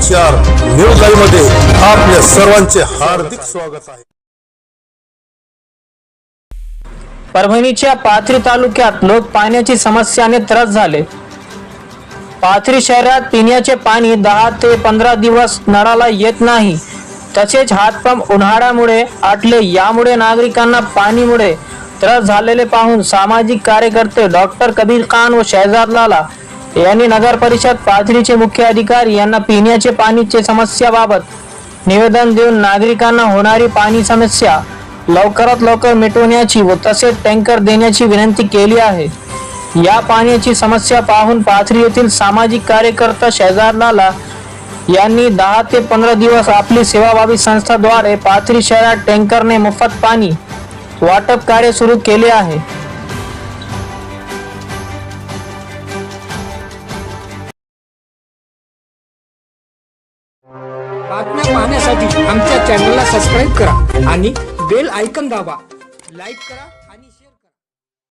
चार न्यूज लाईव्हमध्ये आपल्या सर्वांचे हार्दिक स्वागत आहे. परभणीच्या पाथरी तालुक्यात लोक पाण्याची समस्याने त्रस्त झाले. पाथरी शहरात पिण्याचे पाणी दहा ते पंधरा दिवस नळाला येत नाही. तसेच हातपंप उन्हाळ्यामुळे आटले यामुळे नागरिकांना पाणीमुळे त्रस्त झालेले पाहून सामाजिक कार्यकर्ते डॉक्टर कबीर खान व शहजाद लाला यांनी नगर परिषद पाथरीचे मुख्य अधिकारी यांना पिण्याचे पाणीचे समस्याबाबत निवेदन देऊन नागरिकांना होणारी पाणी समस्या लवकरात लवकर मिटवण्याची व तसेच टँकर देण्याची विनंती केली आहे. या पाण्याची समस्या पाहून पाथरी येथील सामाजिक कार्यकर्ता शेजार लाला यांनी दहा ते पंधरा दिवस आपली सेवाभावी संस्थाद्वारे पाथरी शहरात टँकरने मोफत पाणी वाटप कार्य सुरू केले आहे. बातम्या पाहण्यासाठी आमच्या चॅनलला सबस्क्राईब करा आणि बेल आयकन दाबा. लाईक करा.